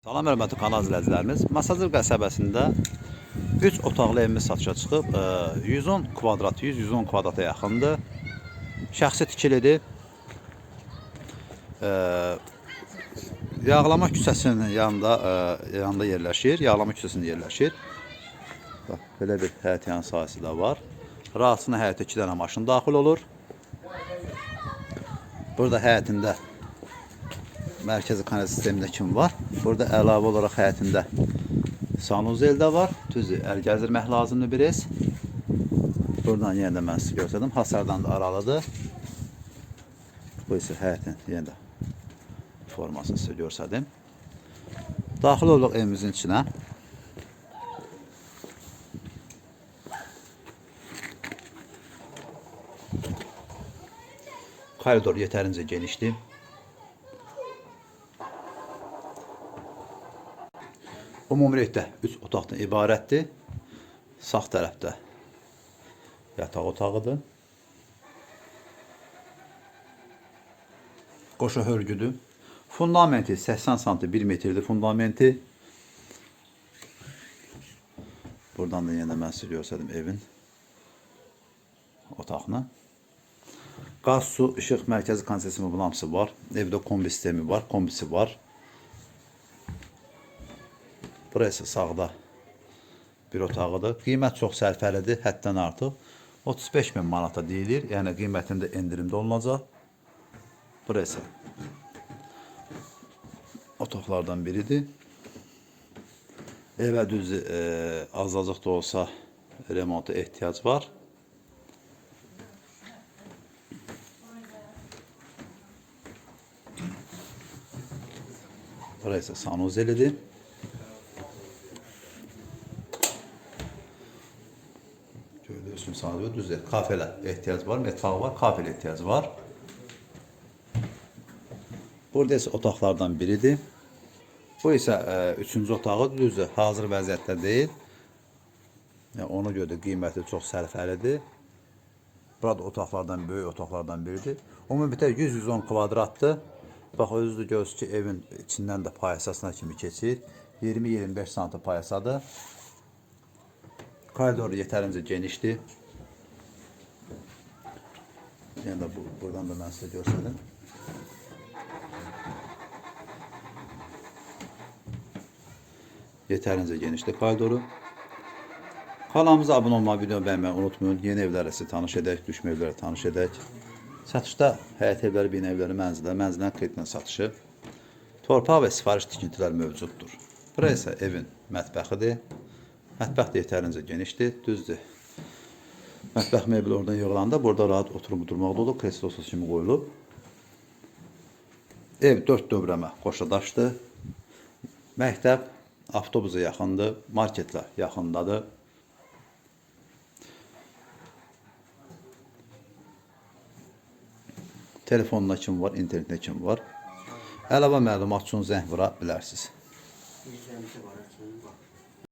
Salam hörmətli kanal izləyicilərimiz. Masazır qəsəbəsində 3 otaqlı evimiz satışa çıxıb. Ə, 110 kvadrat, 100-110 kvadrata yaxındır. Şəxsi tikilidir. Yağlama küçəsinin yanında yanında yerləşir. Yağlama küçəsində yerləşir. Bax, belə bir həyət yan sahəsi də var. Rahatçına həyətə 2 dənə maşın daxil olur. Burada həyətində mərkəzi kanal sistemində kim var? Burada əlavə olaraq həyətində sanuzel də var. Düzü əl gəzdirmək lazımdır biraz. Buradan yenə də mən sizə. Hasardan da aralıdır. Bu isə həyətin yenə də formasını sizə göstərdim. Daxil olduq evimizin içinə. Koridor yetərincə genişdir. Ümumilikdə 3 otaqdan ibarətdir. Sağ tərəfdə yataq otağıdır. Qoşa hörgüdür. Fundamenti 80 sm 1 metrdir fundamenti. Buradan da yenə mən sizə göstərdim evin otağını. Qaz, su, işıq, mərkəzi konsesimi bunun hamısı var. Evdə kombi sistemi var, kombisi var. Burası sağda bir otağıdır. Qiymət çox sərfəlidir, həddən artıq. 35 min manata deyilir. Yəni qiymətində endirimdə olunacaq. Burası otaqlardan biridir. Evə düzü e, azacıq da olsa remonta ehtiyac var. Burası sanuzelidir. Görüyorsun sadece düzde kafele ihtiyaç var, mutfağı var, kafele ihtiyaç var. Burada ise otaqlardan biridir. Bu isə e, üçüncü otağı düzdür, hazır vəziyyətdə deyil. Yəni, ona görə də qiyməti çox sərfəlidir. Burada otaqlardan böyük otaqlardan biridir. Ümumiyyətlə 100-110 kvadratdır. Bax özünüz də görürsünüz ki, evin içindən də payasasına kimi keçir. 20-25 sm payasadır. Koridor yetərincə genişdir. Yəni də bu, buradan da mən sizə göstərdim. Yetərincə genişdir koridoru. Kanalımıza abunə olmayı, video bəyənməyi unutmayın. Yeni evlərlə sizi tanış edək, düşmə evlərlə tanış edək. Satışda həyət evləri, bina evləri, mənzillər, mənzillərin kreditlə satışı, torpaq və sifariş tikintilər mövcuddur. Bura isə evin mətbəxidir. Mətbəx də yetərincə genişdir, düzdür. Mətbəx mebeli oradan yığılanda burada rahat oturub durmaqda olur, kreslosu kimi qoyulub. Ev 4 dövrəmə qoşadaşdır. Məktəb avtobusa yaxındır, marketlər yaxındadır. Telefonda kim var, internetdə kim var. Əlavə məlumat üçün zəng vura bilərsiniz. Yüzlerimize var. açın, bak.